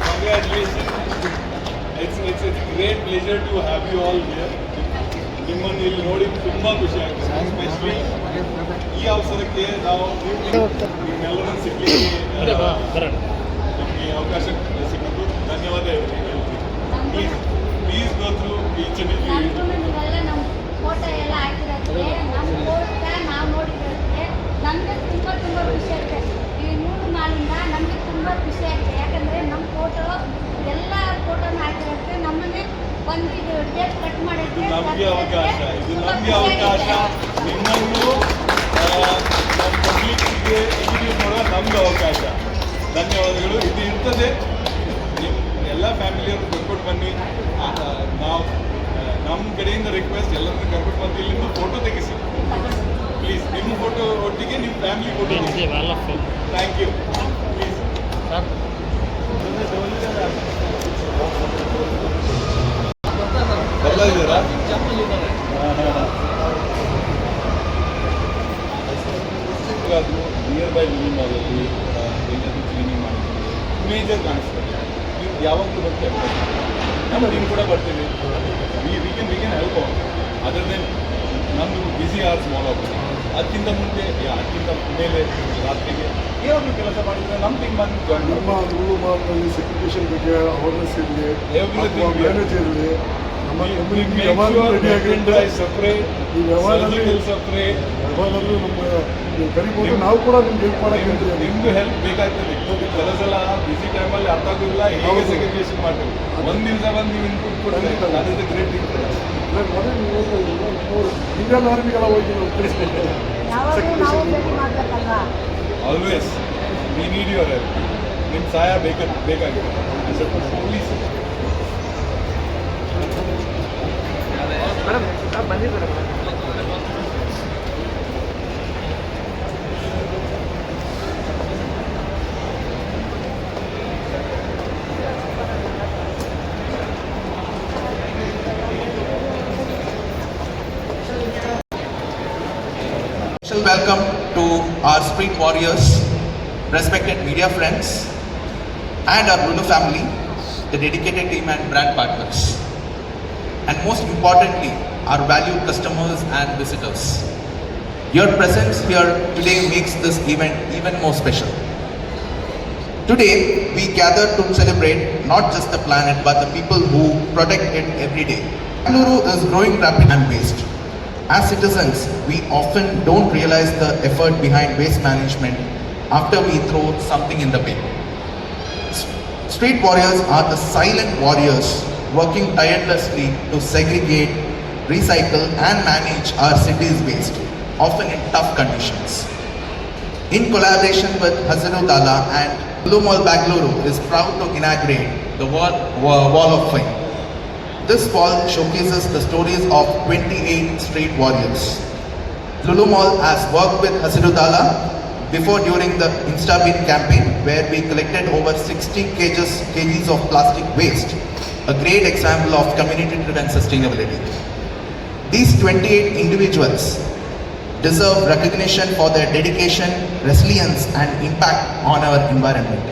Congratulations. It's, it's, it's a great pleasure to have you all here. ನಿಮ್ಮನ್ನು ಇಲ್ಲಿ ನೋಡಿ ತುಂಬ ಖುಷಿ ಆಗ್ತದೆ ಎಸ್ಪೆಷಲಿ ಈ ಅವಸರಕ್ಕೆ ನಾವು ನಿಮ್ಮೆಲ್ಲರನ್ನು ಸಿಗ್ಲಿಕ್ಕೆ ನಮಗೆ ಅವಕಾಶ ಸಿಕ್ಕಿದ್ದು ಧನ್ಯವಾದ ಅಂಡ್ ನಮಗೂ ನೀವೆಲ್ಲ ನಮ್ಮ ಫೋಟೋ ಎಲ್ಲ ಹಾಕಿರತ್ತೆ. ನಮ್ಮ ಫೋಟೋ ನಾವು ನೋಡಿರೋದಕ್ಕೆ ನಮಗೆ ತುಂಬ ತುಂಬ ಖುಷಿ ಆಗುತ್ತೆ. ಈ ಮೂರು ನಾಳಿಂದ ನಮಗೆ ತುಂಬ ಖುಷಿ ಆಗುತ್ತೆ. ಯಾಕಂದರೆ ನಮ್ಮ ಫೋಟೋ ಎಲ್ಲ ಫೋಟೋನ ಹಾಕಿರತ್ತೆ ನಮ್ಮನ್ನೇ ಒಂದು ಇದು ಡೇಟ್ ಕಟ್ ಮಾಡಿದ್ವಿ ನಮಗೆ ಅವಕಾಶ. ಇದು ನಮಗೆ ಅವಕಾಶ. ನಿಮ್ಮನ್ನು ಬೈ ಲಿವಿಂಗ್ ಆಗೋದು ಎಲ್ಲಾದರೂ ಕ್ಲೀನಿಂಗ್ ಮಾಡಿದ್ದೀವಿ ಮೇಜರ್ ಕಾಣಿಸ್ತದೆ ನೀವು ಯಾವಾಗಲೂ ಬರ್ತೀವಿ ನಮ್ಮ ನೀವು ಕೂಡ ಬರ್ತೀವಿ. We we can we can help other then ನಮ್ಮದು ಬಿಸಿ ಆರ್ಸ್ ಮಾಲ್ ಆಗುತ್ತೆ ಅದಕ್ಕಿಂತ ಮುಂದೆ ಅದಕ್ಕಿಂತ ಮೇಲೆ ರಾತ್ರಿಗೆ ಏನಾದರೂ ಕೆಲಸ ಮಾಡಿದ್ರೆ ನಮ್ಮ ಟೀಮ್ ಬಂದು ನಮ್ಮ ರೂಲ್ ಮಾರ್ಕ್ನಲ್ಲಿ ಸೆಕ್ಯುಟೇಷನ್ ಬಗ್ಗೆ ಅವೇರ್ನೆಸ್ ಇರಲಿ ಮ್ಯಾನೇಜ್ ಇರಲಿ ನೀವು ಕರಿಬೋದು ನಾವು ಕೂಡ ನಿಮ್ಗೆ ಹೆಲ್ಪ್ ಮಾಡಕ್ಕೆ ಹೇಳ್ತೀವಿ. ನಿಮ್ಗೂ ಹೆಲ್ಪ್ ಬೇಕಾಗ್ತದೆ. ಕೆಲವು ಸಲ ಬಿಸಿ ಟೈಮಲ್ಲಿ ಅರ್ಥ ಆಗೋದಿಲ್ಲ ಹೇಗೆ. ಸೆಗ್ರಿಗೇಷನ್ ಮಾಡ್ತೀವಿ ಒಂದು ದಿವಸ ಬಂದು ನೀವು ಇನ್ಪುಟ್ ದ ಗ್ರೇಟ್ ಇಂಡಿಯನ್ ಆರ್ಮಿಗೆಲ್ಲ ಹೋಗಿ ನಾವು always we need your help ನಿಮ್ಮ ಸಹಾಯ ಬೇಕ ಬೇಕಾಗಿದೆ. Please Welcome to our street warriors, respected media friends, and our Bruno family, the dedicated team and brand partners. And most importantly, our valued customers and visitors. Your presence here today makes this event even more special. Today, we gather to celebrate not just the planet but the people who protect it every day. Bangalore is growing rapidly and waste. As citizens, we often don't realize the effort behind waste management after we throw something in the bin. Street warriors are the silent warriors working tirelessly to segregate, recycle, and manage our city's waste, often in tough conditions. In collaboration with Hazaru Dala and Blue Mall Bangalore is proud to inaugurate the wall, wall of Fame. This wall showcases the stories of 28 street warriors. Lulu Mall has worked with Hasiru Dala before during the InstaBin campaign where we collected over 60 kgs, kgs of plastic waste, a great example of community-driven sustainability. These 28 individuals deserve recognition for their dedication, resilience and impact on our environment.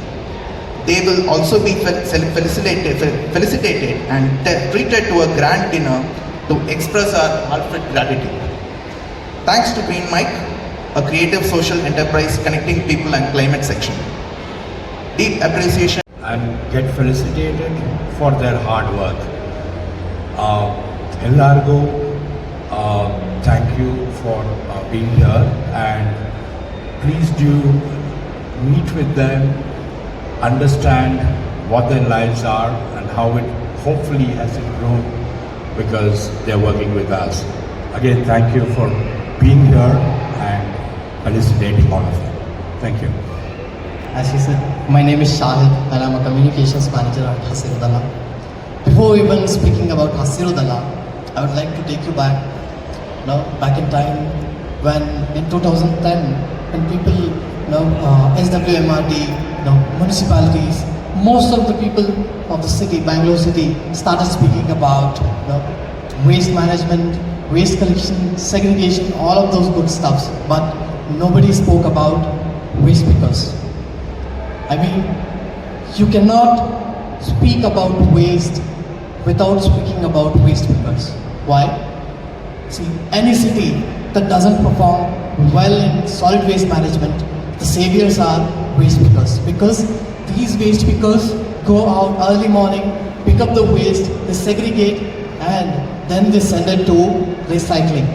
They will also be fel- fel- felicitated, felicitated and treated to a grand dinner to express our heartfelt gratitude. Thanks to Green Mike, a creative social enterprise connecting people and climate section. Deep appreciation and get felicitated for their hard work. Uh, uh, thank you for uh, being here and please do meet with them, understand what their lives are and how it hopefully has improved because they're working with us. Again, thank you for being here and felicitating all of them. Thank you. As he said, my name is Shahid and I'm a communications manager at Hasirudala. Before even speaking about Hasirudala, I would like to take you back, you know, back in time when in 2010, when people, you know, uh, SWMRD, you know, municipalities most of the people of the city, Bangalore city, started speaking about you know, waste management, waste collection, segregation, all of those good stuffs. But nobody spoke about waste pickers. I mean, you cannot speak about waste without speaking about waste pickers. Why? See, any city that doesn't perform well in solid waste management, the saviors are waste pickers. Because these waste pickers go out early morning, pick up the waste, they segregate, and then they send it to recycling.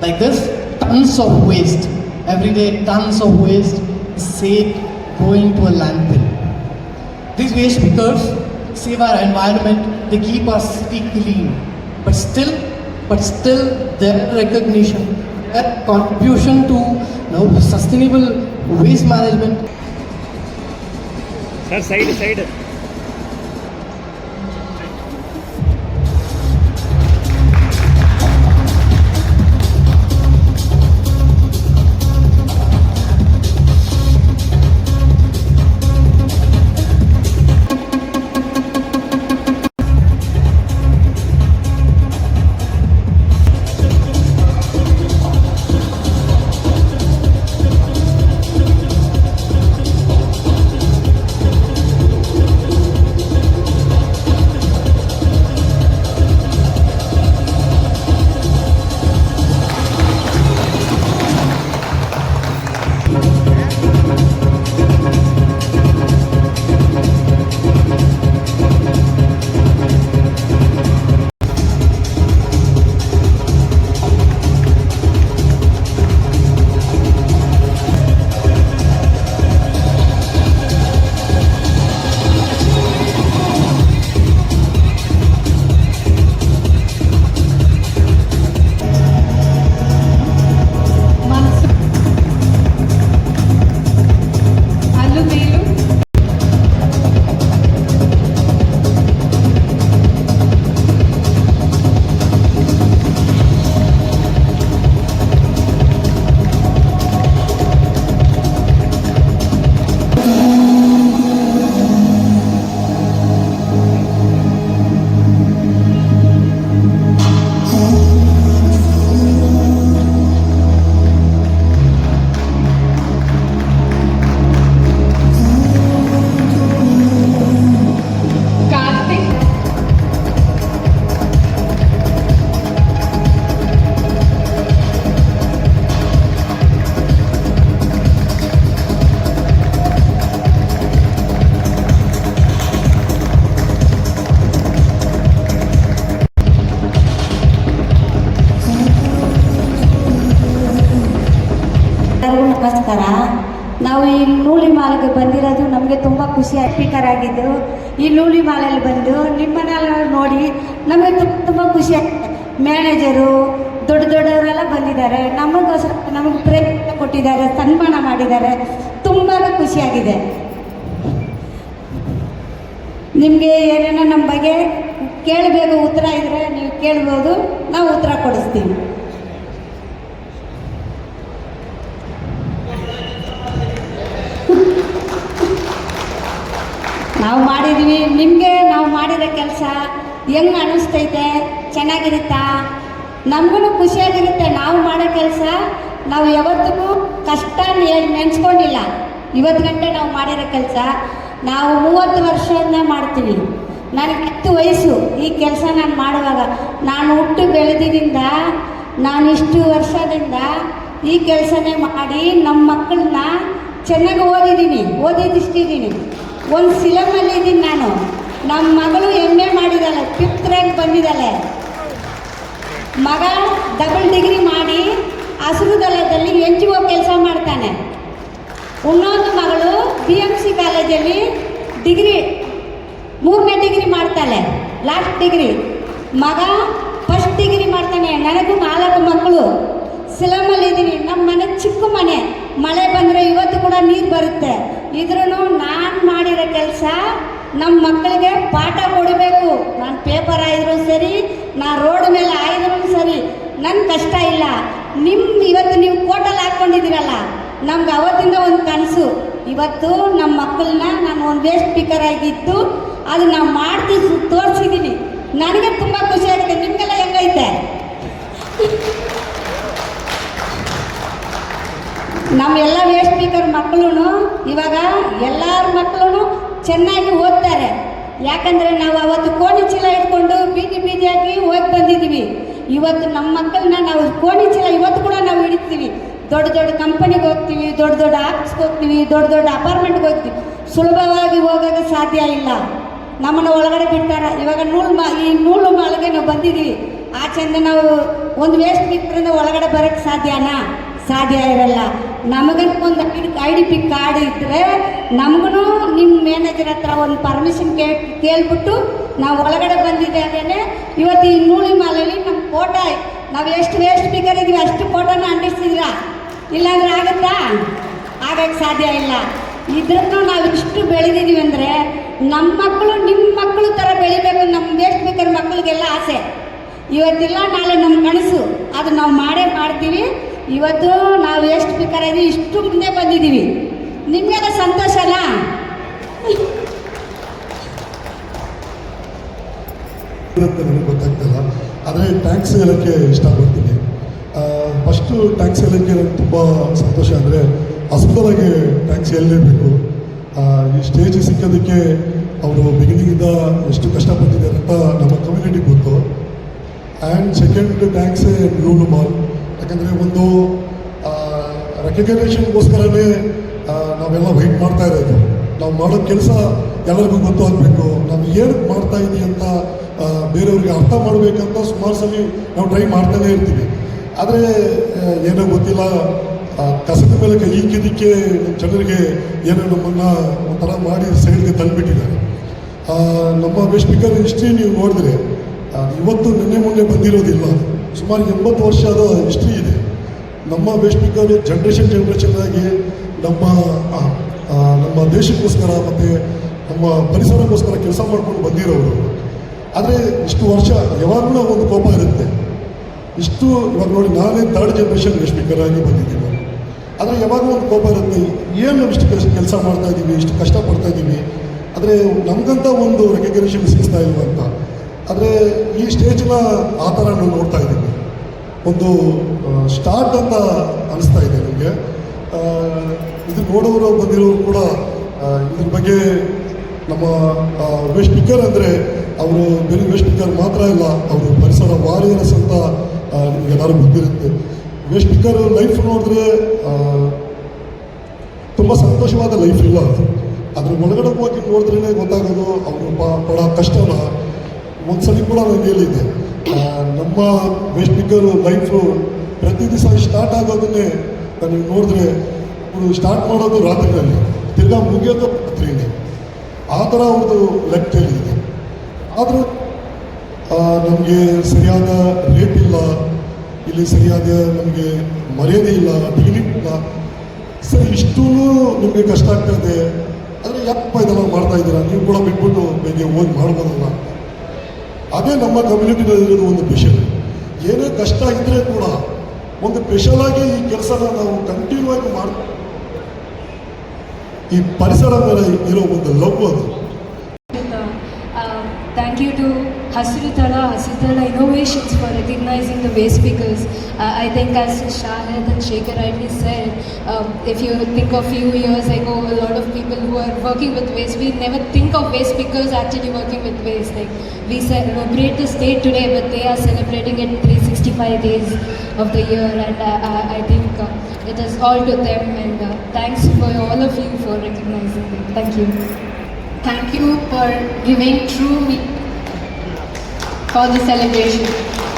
Like this, tons of waste, every day tons of waste is saved going to a landfill. These waste pickers save our environment, they keep our city clean. But still, but still their recognition, their contribution to you know, sustainable waste management. Sir, side, side. ನಮಸ್ಕಾರ ನಾವು ಈ ನೂಲಿ ಮಾಲ್ಗೆ ಬಂದಿರೋದು ನಮಗೆ ತುಂಬ ಖುಷಿ speaker ಆಗಿದ್ದು, ಈ ನೂಲಿ ಮಾಲಲ್ಲಿ ಬಂದು ನಿಮ್ಮನ್ನೆಲ್ಲ ನೋಡಿ ನಮಗೆ ತುಂಬ ಖುಷಿ ಮ್ಯಾನೇಜರು, ದೊಡ್ಡ ದೊಡ್ಡವರೆಲ್ಲ ಬಂದಿದ್ದಾರೆ. ನಮಗೋಸ್ಕರ ನಮಗೆ ಪ್ರೇರಣೆ ಕೊಟ್ಟಿದ್ದಾರೆ, ಸನ್ಮಾನ ಮಾಡಿದ್ದಾರೆ. ತುಂಬಾ ಖುಷಿಯಾಗಿದೆ ನಿಮಗೆ ಏನೇನೋ ನಮ್ಮ ಬಗ್ಗೆ ಕೇಳಬೇಕು, ಉತ್ತರ ಇದ್ದರೆ ನೀವು ಕೇಳ್ಬೋದು, ನಾವು ಉತ್ತರ ಕೊಡಿಸ್ತೀವಿ ನಾವು ಮಾಡಿದ್ವಿ ನಿಮಗೆ ನಾವು ಮಾಡಿರೋ ಕೆಲಸ ಹೆಂಗೆ ಅನ್ನಿಸ್ತೈತೆ ಚೆನ್ನಾಗಿರುತ್ತಾ? ನಮಗೂ ಖುಷಿಯಾಗಿರುತ್ತೆ ನಾವು ಮಾಡೋ ಕೆಲಸ. ನಾವು ಯಾವತ್ತಿಗೂ ಕಷ್ಟ ನೆನೆಸ್ಕೊಂಡಿಲ್ಲ. ಇವತ್ತು ಗಂಟೆ ನಾವು ಮಾಡಿರೋ ಕೆಲಸ. ನಾವು ಮೂವತ್ತು ವರ್ಷದಿಂದ ಮಾಡ್ತೀವಿ. ನನಗೆ ಹತ್ತು ವಯಸ್ಸು ಈ ಕೆಲಸ ನಾನು ಮಾಡುವಾಗ. ನಾನು ಹುಟ್ಟು ಬೆಳೆದಿನಿಂದ, ನಾನು ಇಷ್ಟು ವರ್ಷದಿಂದ ಈ ಕೆಲಸನೇ ಮಾಡಿ ನಮ್ಮ ಮಕ್ಕಳನ್ನ ಚೆನ್ನಾಗಿ ಓದಿದ್ದೀನಿ. ಓದಿದಿಷ್ಟಿದ್ದೀನಿ. ಒಂದು ಸಿಲಮಲ್ಲಿ ಇದ್ದೀನಿ ನಾನು. ನಮ್ಮ ಮಗಳು ಎಂ ಎ ಮಾಡಿದ್ದಾಳೆ ಫಿಫ್ತ್ ಬಂದಿದ್ದಾಳೆ ಮಗ ಡಬಲ್ ಡಿಗ್ರಿ ಮಾಡಿ ಹಸಿರು ದಳದಲ್ಲಿ ಎನ್ ಜಿ ಒ ಕೆಲಸ ಮಾಡ್ತಾನೆ. ಇನ್ನೊಂದು ಮಗಳು ಬಿ ಎಂ ಸಿ ಕಾಲೇಜಲ್ಲಿ ಡಿಗ್ರಿ ಮೂರನೇ ಡಿಗ್ರಿ ಮಾಡ್ತಾಳೆ ಲಾಸ್ಟ್ ಡಿಗ್ರಿ ಮಗ ಫಸ್ಟ್ ಡಿಗ್ರಿ ಮಾಡ್ತಾನೆ, ನನಗೂ ನಾಲ್ಕು ಮಕ್ಕಳು. ಸಿಲಮಲ್ಲಿ ಇದ್ದೀನಿ ನಮ್ಮ ಮನೆ ಚಿಕ್ಕ ಮನೆ. ಮಳೆ ಬಂದರೆ ಇವತ್ತು ಕೂಡ ನೀರು ಬರುತ್ತೆ. ಇದ್ರೂ ನಾನು ಮಾಡಿರೋ ಕೆಲಸ ನಮ್ಮ ಮಕ್ಕಳಿಗೆ ಪಾಠ ಕೊಡಬೇಕು. ನಾನು ಪೇಪರ್ ಆಯಿದ್ರು ಸರಿ ನಾನು ರೋಡ್ ಮೇಲೆ ಆಯಿದ್ರು ಸರಿ ನನ್ನ ಕಷ್ಟ ಇಲ್ಲ. ನಿಮ್ಮ ಇವತ್ತು ನೀವು ಕೋಟಲ್ಲಿ ಹಾಕ್ಕೊಂಡಿದ್ದೀರಲ್ಲ ನಮ್ಗೆ ಅವತ್ತಿಂದ ಒಂದು ಕನಸು. ಇವತ್ತು ನಮ್ಮ ಮಕ್ಕಳನ್ನ ನಾನು ಒಂದು ವೇಸ್ಟ್ ಸ್ಪೀಕರ್ ಆಗಿದ್ದು, ಅದು ನಾವು ಮಾಡ್ತೀವಿ ತೋರಿಸಿದ್ದೀನಿ ನನಗೆ ತುಂಬ ಖುಷಿ ಆಗಿದೆ. ನಿಮಗೆಲ್ಲ ಹೆಂಗೈತೆ? ನಮ್ಮೆಲ್ಲ ವೇಸ್ಟ್ ಸ್ಪೀಕರ್ ಮಕ್ಕಳು ಇವಾಗ ಎಲ್ಲರ ಮಕ್ಕಳು ಚೆನ್ನಾಗಿ ಓದ್ತಾರೆ. ಯಾಕಂದರೆ ನಾವು ಅವತ್ತು ಕೋಣಿ ಚೀಲ ಇಟ್ಕೊಂಡು ಬೀದಿ ಬೀದಿಯಾಗಿ ಹೋಗಿ ಬಂದಿದ್ದೀವಿ. ಇವತ್ತು ನಮ್ಮ ಮಕ್ಕಳನ್ನ ನಾವು ಕೋಣಿ ಚೀಲ ಇವತ್ತು ಕೂಡ ನಾವು ಹಿಡಿತೀವಿ. ದೊಡ್ಡ ದೊಡ್ಡ ಕಂಪನಿಗೆ ಹೋಗ್ತೀವಿ, ದೊಡ್ಡ ದೊಡ್ಡ ಆಫೀಸ್ಗೆ ಹೋಗ್ತೀವಿ, ದೊಡ್ಡ ದೊಡ್ಡ ಅಪಾರ್ಟ್ಮೆಂಟ್ಗೆ ಹೋಗ್ತೀವಿ. ಸುಲಭವಾಗಿ ಹೋಗೋಕ್ಕೆ ಸಾಧ್ಯ ಇಲ್ಲ. ನಮ್ಮನ್ನು ಒಳಗಡೆ ಬಿಡ್ತಾರೆ. ಇವಾಗ ನೂಲು ಮಾ, ಈ ನೂಲು ಮಾಲಿಗೆ ನಾವು ಬಂದಿದ್ದೀವಿ. ಆಚೆಯಿಂದ ನಾವು ಒಂದು ವೇಸ್ಟ್ ಬಿಟ್ಟರಿಂದ ಒಳಗಡೆ ಬರೋಕ್ಕೆ ಸಾಧ್ಯನಾ? ಸಾಧ್ಯ ಇರಲ್ಲ. ನಮಗಂತ ಒಂದು ಐ ಡಿ ಪಿ ಕಾರ್ಡ್ ಇದ್ದರೆ ನಮಗೂ ನಿಮ್ಮ ಮ್ಯಾನೇಜರ್ ಹತ್ರ ಒಂದು ಪರ್ಮಿಷನ್ ಕೇ, ಕೇಳ್ಬಿಟ್ಟು ನಾವು ಒಳಗಡೆ ಬಂದಿದ್ದೇನೆ ಇವತ್ತು ಈ ನೂಲಿ ಮಾಲೆಯಲ್ಲಿ ನಮ್ಮ ಫೋಟೋ ನಾವು ಎಷ್ಟು ವೇಸ್ಟ್ ಸ್ಪೀಕರ್ ಇದೀವಿ ಅಷ್ಟು ಫೋಟೋನ ಅಂಟಿಸ್ತಿದ್ರ ಇಲ್ಲಾಂದ್ರೆ ಆಗುತ್ತಾ? ಆಗಕ್ಕೆ ಸಾಧ್ಯ ಇಲ್ಲ. ಇದ್ರೂ ನಾವು ಇಷ್ಟು ಬೆಳೆದಿದ್ದೀವಿ ಅಂದರೆ ನಮ್ಮ ಮಕ್ಕಳು ನಿಮ್ಮ ಮಕ್ಕಳು ಥರ ಬೆಳಿಬೇಕು ನಮ್ಮ ವೇಸ್ಟ್ ಸ್ಪೀಕರ್ ಮಕ್ಕಳಿಗೆಲ್ಲ ಆಸೆ. ಇವತ್ತಿಲ್ಲ, ನಾಳೆ ನಮ್ಮ ಕನಸು. ಅದು ನಾವು ಮಾಡೇ ಮಾಡ್ತೀವಿ. ಇವತ್ತು ನಾವು ಎಷ್ಟು ಬೇಕಾದ್ರೆ ಇಷ್ಟು ಮುಂದೆ ಬಂದಿದ್ದೀವಿ. ನಿಮಗೆಲ್ಲ ಸಂತೋಷ ಅಲ್ಲ? ಗೊತ್ತಾಗ್ತಿಲ್ಲ, ಆದರೆ ಟ್ಯಾಂಕ್ಸ್ ಹೇಳೋಕ್ಕೆ ಇಷ್ಟಪಡ್ತೀನಿ. ಫಸ್ಟು ಟ್ಯಾಂಕ್ಸ್ ಹೇಳೋಕ್ಕೆ ನನಗೆ ತುಂಬ ಸಂತೋಷ ಅಂದರೆ ಹಸ್ಬಲಾಗಿ ಟ್ಯಾಂಕ್ಸ್ ಹೇಳಲೇಬೇಕು. ಈ ಸ್ಟೇಜ್ ಸಿಕ್ಕೋದಕ್ಕೆ ಅವರು ಬಿಗಿನಿಂಗಿಂದ ಎಷ್ಟು ಕಷ್ಟಪಟ್ಟಿದ್ದಾರೆ ಅಂತ ನಮ್ಮ ಕಮ್ಯುನಿಟಿ ಗೊತ್ತು. And second thanks Lulu mall ಯಾಕಂದರೆ ಒಂದು ರೆಕಗ್ನೇಷನ್ಗೋಸ್ಕರನೇ ನಾವೆಲ್ಲ ವೈಟ್ ಮಾಡ್ತಾ ಇರೋದು. ನಾವು ಮಾಡೋ ಕೆಲಸ ಎಲ್ಲರಿಗೂ ಗೊತ್ತು ಗೊತ್ತಾಗಬೇಕು. ನಾವು ಏನು ಮಾಡ್ತಾ ಇದ್ದೀವಿ ಅಂತ ಬೇರೆಯವ್ರಿಗೆ ಅರ್ಥ ಮಾಡಬೇಕಂತ ಸುಮಾರು ಸಲ ನಾವು ಟ್ರೈ ಮಾಡ್ತಾನೆ ಇರ್ತೀವಿ. ಆದರೆ ಏನೋ ಗೊತ್ತಿಲ್ಲ. ಕಸದ ಮೇಲೆ ಕೈ ಇಕ್ಕಿದ್ದಕ್ಕೆ ನಮ್ಮ ಜನರಿಗೆ ಏನೋ ನಮ್ಮನ್ನು ಒಂಥರ ಮಾಡಿ ಸೈಡ್ಗೆ ತಂದ್ಬಿಟ್ಟಿದ್ದಾರೆ ನಮ್ಮ ಸ್ಪೀಕರ್ ಹಿಸ್ಟ್ರಿ ನೀವು ನೋಡಿದ್ರೆ ಇವತ್ತು ನಿನ್ನೆ ಮೊನ್ನೆ ಬಂದಿರೋದಿಲ್ಲ. ಸುಮಾರು ಎಂಬತ್ತು ವರ್ಷದ ಹಿಸ್ಟ್ರಿ ಇದೆ. ನಮ್ಮ ವೆಸ್ಟ್ ಸ್ಪೀಕರ್ ಜನ್ರೇಷನ್ ಜನ್ರೇಷನ್ ಆಗಿ ನಮ್ಮ ನಮ್ಮ ದೇಶಕ್ಕೋಸ್ಕರ ಮತ್ತು ನಮ್ಮ ಪರಿಸರಕ್ಕೋಸ್ಕರ ಕೆಲಸ ಮಾಡ್ಕೊಂಡು ಬಂದಿರೋರು. ಆದರೆ ಇಷ್ಟು ವರ್ಷ ಯಾವಾಗಲೂ ಒಂದು ಕೋಪ ಇರುತ್ತೆ. ಇಷ್ಟು ಇವಾಗ ನೋಡಿ ನಾನೇ ಥರ್ಡ್ ಜನ್ರೇಷನ್ ವೆಸ್ಟ್ ಸ್ಪೀಕರ್ ಆಗಿ ಬಂದಿದ್ದೀನಿ. ಆದರೆ ಯಾವಾಗಲೂ ಒಂದು ಕೋಪ ಇರುತ್ತೆ. ಏನು ನಾವು ಇಷ್ಟು ಕೆಲಸ ಮಾಡ್ತಾ ಇದ್ದೀವಿ ಇಷ್ಟು ಕಷ್ಟಪಡ್ತಾ ಇದ್ದೀವಿ ಆದರೆ ನಮಗಂತ ಒಂದು ರೆಕಗ್ನೇಷನ್ ಸಿಗ್ತಾ ಅಂತ ಆದರೆ ಈ ಸ್ಟೇಜ್ನ ಆ ಥರ ನಾವು ನೋಡ್ತಾ ಇದ್ದೀವಿ ಒಂದು ಸ್ಟಾರ್ಟ್ ಅಂತ ಅನಿಸ್ತಾ ಇದೆ ನನಗೆ ಇದು ನೋಡೋರು ಬಂದಿರೋರು ಕೂಡ ಇದ್ರ ಬಗ್ಗೆ ನಮ್ಮ ವೆಸ್ಟ್ ಸ್ಪೀಕರ್ ಅಂದರೆ ಅವರು ಬರೀ ವೆಸ್ಟ್ ಸ್ಪೀಕರ್ ಮಾತ್ರ ಇಲ್ಲ ಅವರು ಪರಿಸರ ವಾರಿಯರ್ಸ್ ಅಂತ ನಿಮಗೆ ಎಲ್ಲರೂ ಗೊತ್ತಿರುತ್ತೆ. ವೆಸ್ಟ್ ಸ್ಪೀಕರ್ ಲೈಫ್ ನೋಡಿದ್ರೆ ತುಂಬ ಸಂತೋಷವಾದ ಲೈಫ್ ಇಲ್ಲ ಅದು. ಅದ್ರ ಒಳಗಡೆ ಹೋಗಿ ನೋಡಿದ್ರೇ ಗೊತ್ತಾಗೋದು, ಅವರು ಪಡೋ ಕಷ್ಟನ ಒಂದ್ಸಲಿ ಕೂಡ ನನಗೆ ಹೇಳಿದ್ದೆ ನಮ್ಮ ವೆಸ್ಟ್ ಸ್ಪೀಕರ್ ಲೈಫು ಪ್ರತಿ ದಿವಸ ಸ್ಟಾರ್ಟ್ ಆಗೋದನ್ನೇ ನಾನು ನೋಡಿದ್ರೆ ಅವರು ಸ್ಟಾರ್ಟ್ ಮಾಡೋದು ರಾತ್ರಿನಲ್ಲಿ. ತಿರ್ಗಾ ಮುಗಿಯೋದು ರಾತ್ರಿನೇ ಆ ಥರ ಅವ್ರದ್ದು ಲೆಕ್ಕ ಇದೆ. ಆದರೂ ನಮಗೆ ಸರಿಯಾದ ರೇಟ್ ಇಲ್ಲ. ಇಲ್ಲಿ ಸರಿಯಾದ ನಮಗೆ ಮರ್ಯಾದೆ ಇಲ್ಲ ಡಿಗ್ರಿ ಇಲ್ಲ. ಸರಿ ಇಷ್ಟೂ ನಿಮಗೆ ಕಷ್ಟ ಆಗ್ತಾ ಇದೆ. ಅಂದರೆ ಯಾಕಪ್ಪ ಇದೆಲ್ಲ ಮಾಡ್ತಾ ಇದ್ದೀರಾ? ನೀವು ಕೂಡ ಬಿಟ್ಬಿಟ್ಟು ಬೇಗ ಹೋಗಿ ಮಾಡ್ಬೋದಲ್ಲ ಅದೇ ನಮ್ಮ ಕಮ್ಯುನಿಟಿನಲ್ಲಿರೋದು ಒಂದು ಸ್ಪೆಷಲ್ ಏನೇ ಕಷ್ಟ ಇದ್ದರೆ ಕೂಡ ಒಂದು ಸ್ಪೆಷಲ್ ಆಗಿ ಈ ಕೆಲಸನ ನಾವು ಕಂಟಿನ್ಯೂ ಆಗಿ ಮಾಡ ಈ ಪರಿಸರ ಮೇಲೆ ಇರೋ ಒಂದು ಲವ್ ಅದು. Thank you to Hasirutala, Hasirutala Innovations for recognizing the waste speakers. Uh, I think as Shahid and Shekhar rightly said, um, if you think of a few years ago, a lot of people who are working with waste, we never think of waste speakers actually working with waste. Like we celebrate this day today, but they are celebrating it 365 days of the year, and uh, I- think uh, it is all to them. And uh, thanks for all of you for recognizing them. Thank you. Thank you for giving true me for the celebration.